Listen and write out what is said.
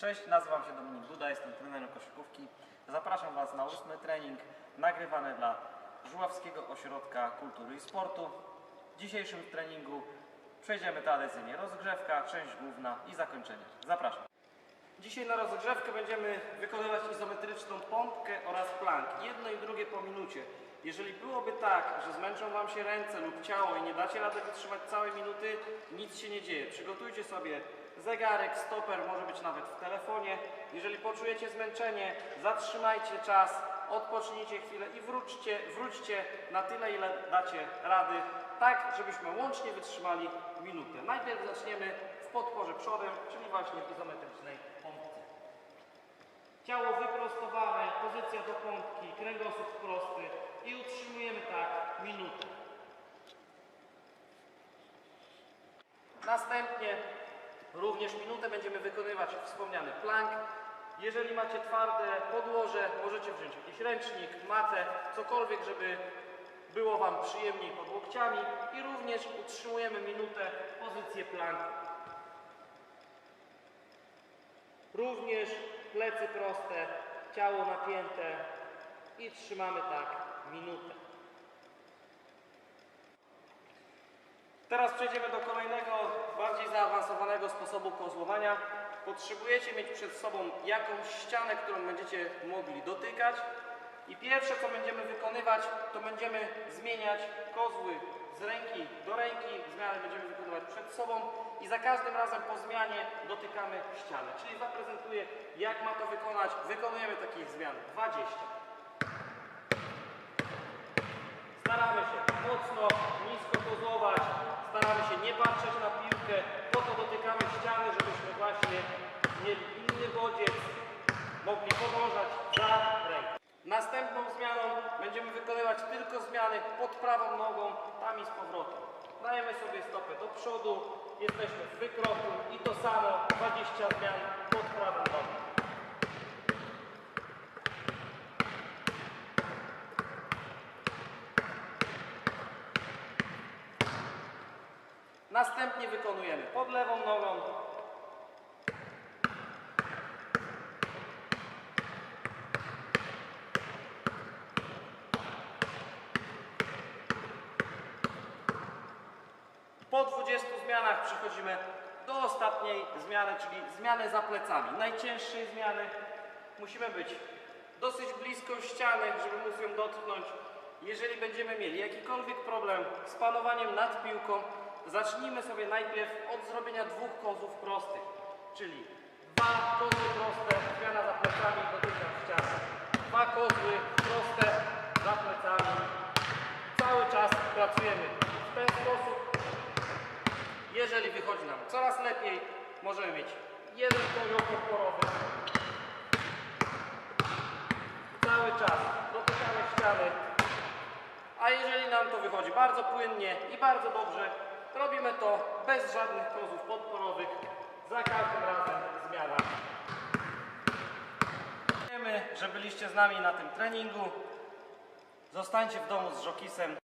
Cześć, nazywam się Dominik Duda, jestem trenerem koszykówki. Zapraszam Was na ósmy trening nagrywany dla Żuławskiego Ośrodka Kultury i Sportu. W dzisiejszym treningu przejdziemy tradycyjnie rozgrzewka, część główna i zakończenie. Zapraszam. Dzisiaj na rozgrzewkę będziemy wykonywać izometryczną pompkę oraz plank. Jedno i drugie po minucie. Jeżeli byłoby tak, że zmęczą Wam się ręce lub ciało i nie dacie rady wytrzymać całej minuty, nic się nie dzieje. Przygotujcie sobie zegarek, stoper, może być nawet w telefonie. Jeżeli poczujecie zmęczenie, zatrzymajcie czas, odpocznijcie chwilę i wróćcie, wróćcie na tyle, ile dacie rady, tak żebyśmy łącznie wytrzymali minutę. Najpierw zaczniemy w podporze przodem, czyli właśnie w izometrycznej pompce. Ciało wyprostowane, pozycja do pompki, kręgosłup prosty i utrzymujemy tak minutę. Następnie również minutę będziemy wykonywać wspomniany plank. Jeżeli macie twarde podłoże, możecie wziąć jakiś ręcznik, matę, cokolwiek, żeby było Wam przyjemniej pod łokciami i również utrzymujemy minutę pozycję planku. Również plecy proste, ciało napięte i trzymamy tak minutę. Teraz przejdziemy do kolejnego, bardziej zaawansowanego sposobu kozłowania. Potrzebujecie mieć przed sobą jakąś ścianę, którą będziecie mogli dotykać. I pierwsze, co będziemy wykonywać, to będziemy zmieniać kozły z ręki do ręki. Zmiany będziemy wykonywać przed sobą i za każdym razem po zmianie dotykamy ściany. Czyli zaprezentuję, jak ma to wykonać. Wykonujemy takich zmian 20. Staramy się mocno, nisko kozłować, staramy się nie patrzeć na piłkę, po to dotykamy ściany, żebyśmy właśnie mieli inny bodziec, mogli podążać za ręką. Następną zmianą będziemy wykonywać tylko zmiany pod prawą nogą, tam i z powrotem. Dajemy sobie stopę do przodu, jesteśmy w wykroku i to samo 20 zmian pod prawą nogą. Następnie wykonujemy pod lewą nogą. Po 20 zmianach przechodzimy do ostatniej zmiany, czyli zmiany za plecami. Najcięższej zmiany musimy być dosyć blisko ściany, żeby móc ją dotknąć. Jeżeli będziemy mieli jakikolwiek problem z panowaniem nad piłką, zacznijmy sobie najpierw od zrobienia dwóch kozłów prostych, czyli dwa kozły proste, zmiana za plecami, dotykam ściany. Dwa kozły proste, za plecami. Cały czas pracujemy w ten sposób. Jeżeli wychodzi nam coraz lepiej, możemy mieć jeden kozioł podporowy. Cały czas dotykamy ściany. A jeżeli nam to wychodzi bardzo płynnie i bardzo dobrze, robimy to bez żadnych kozów podporowych. Za każdym razem zmiana. Dziękujemy, że byliście z nami na tym treningu. Zostańcie w domu z Żokisem.